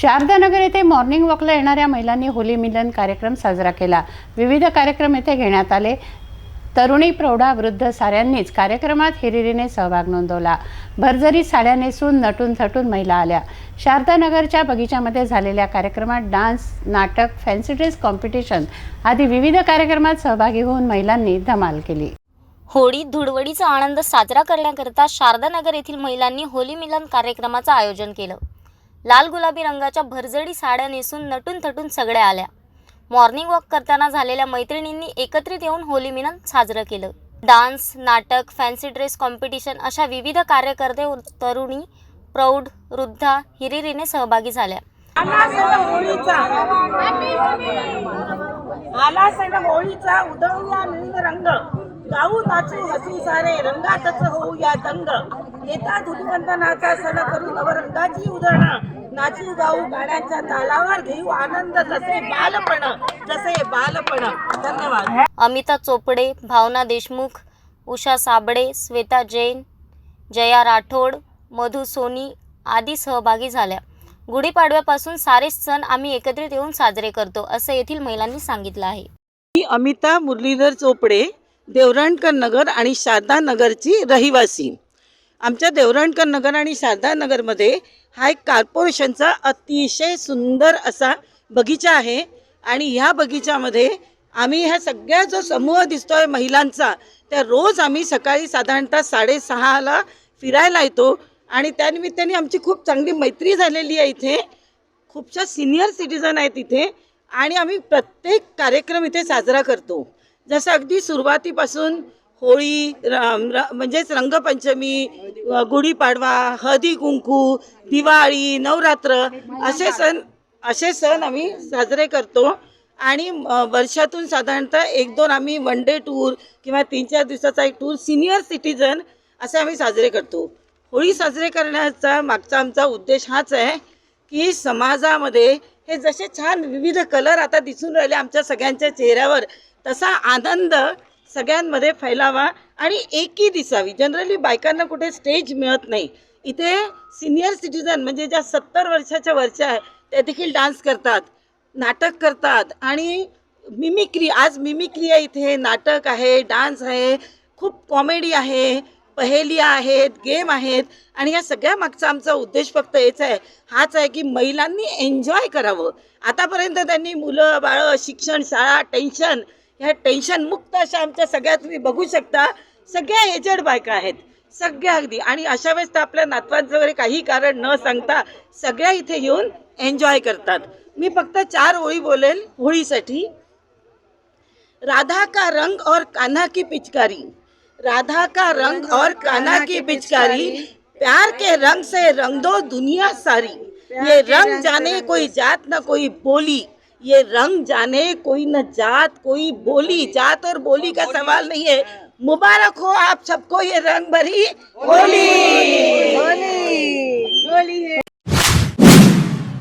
शारदानगर येथे मॉर्निंग वॉकला येणाऱ्या महिलांनी होली मिलन कार्यक्रम साजरा केला. विविध कार्यक्रम येथे घेण्यात आले. तरुणी प्रौढा वृद्ध साऱ्यांनीच कार्यक्रमात हिरिरीने सहभाग नोंदवला. भरजरी साड्या नेसून नटून थटून महिला आल्या. शारदानगरच्या बगीच्यामध्ये झालेल्या कार्यक्रमात डान्स नाटक फॅन्सी ड्रेस कॉम्पिटिशन आदी विविध कार्यक्रमात सहभागी होऊन महिलांनी धमाल केली. होळी धुळवडीचा आनंद साजरा करण्याकरता शारदानगर येथील महिलांनी होली मिलन कार्यक्रमाचं आयोजन केलं. लाल गुलाबी रंगाच्या भरजडी साड्या नेसून नटून थटून सगळ्या आल्या. मॉर्निंग वॉक करताना झालेल्या मैत्रिणींनी एकत्रित येऊन होली मिलन साजरं केलं. डान्स नाटक फॅन्सी ड्रेस कॉम्पिटिशन अशा विविध कार्यकर्ते तरुणी प्रौढ वृद्धा हिरिरीने सहभागी झाल्या. आला सण होळीचा. उधळूया मिळून रंग. गाऊ नाचू हसू सारे. रंगातच होऊया दंग. येता धुलिवंदनाचा सण करू नवरंगाची उधळणं. नाचू गाऊ गाण्याच्या तालावर घेऊ आनंद जसे बालपण जसे बालपण. धन्यवाद. अमिता चोपडे भावना देशमुख उषा साबळे श्वेता जैन जया राठोड मधु सोनी आदी सहभागी झाल्या. गुढीपाडव्यापासून सारे सण आम्ही एकत्रित येऊन साजरे करतो असं येथील महिलांनी सांगितलं आहे. मी अमिता मुरलीधर चोपडे देवरणकर नगर आणि शारदा नगरची रहिवासी. आमच्या देवरणकर नगर आणि शारदा नगरमध्ये हा एक कार्पोरेशनचा अतिशय सुंदर असा बगीचा आहे. आणि ह्या बगीच्यामध्ये आम्ही ह्या सगळ्या जो समूह दिसतोय महिलांचा त्या रोज आम्ही सकाळी साधारणतः साडेसहाला फिरायला येतो. आणि त्यानिमित्ताने आमची खूप चांगली मैत्री झालेली आहे इथे. खूपशा सिनियर सिटीजन आहेत इथे. आणि आम्ही प्रत्येक कार्यक्रम इथे साजरा करतो. जसं अगदी सुरुवातीपासून होळी राम र- म्हणजेच रंगपंचमी गुढीपाडवा हळदी कुंकू दिवाळी नवरात्र असे सण असे सण आम्ही साजरे करतो. आणि वर्षातून साधारणतः एक दोन आम्ही वन डे टूर किंवा तीन चार दिवसाचा एक टूर सिनियर सिटीजन असे आम्ही साजरे करतो. होळी साजरे करण्याचा मागचा आमचा उद्देश हाच आहे की समाजामध्ये हे जसे छान विविध कलर आता दिसून राहिले आमच्या सगळ्यांच्या चेहऱ्यावर तसा आनंद सगळ्यांमध्ये फैलावा आणि एकी दिसावी. जनरली बायकांना कुठे स्टेज मिळत नाही. इथे सिनियर सिटीजन म्हणजे ज्या सत्तर वर्षाच्या वरच्या आहे त्या देखील डान्स करतात नाटक करतात आणि मिमिक्री आज मिमिक्री आहे इथे. नाटक आहे डान्स आहे खूप कॉमेडी आहे पहेलिया आहेत गेम आहेत आणि या सगळ्या मागचा आमचा उद्देश फक्त हेच आहे. हाच आहे की महिलांनी एन्जॉय करावं. आतापर्यंत त्यांनी मुलं बाळं शिक्षण शाळा टेन्शन ह्या टेन्शन मुक्त अशा आमच्या सगळ्या तुम्ही बघू शकता. सगळ्या एजेड बायका आहेत. सगळ्या अगदी. आणि अशा वेळेस तर आपल्या नातवांचं वगैरे काही कारण न सांगता सगळ्या इथे येऊन एन्जॉय करतात. मी फक्त चार ओळी बोलेल होळीसाठी. राधा का रंग और कान्हा की पिचकारी. राधा का रंग और कान्हा की पिचकारी. प्यार के रंग से रंग दो दुनिया सारी. ये रंग जाने कोई जात न कोई बोली. ये रंग जाने कोई न जात कोई बोली जात और बोली का सवाल नहीं है। मुबारक हो आप सबको ये रंग भरी होली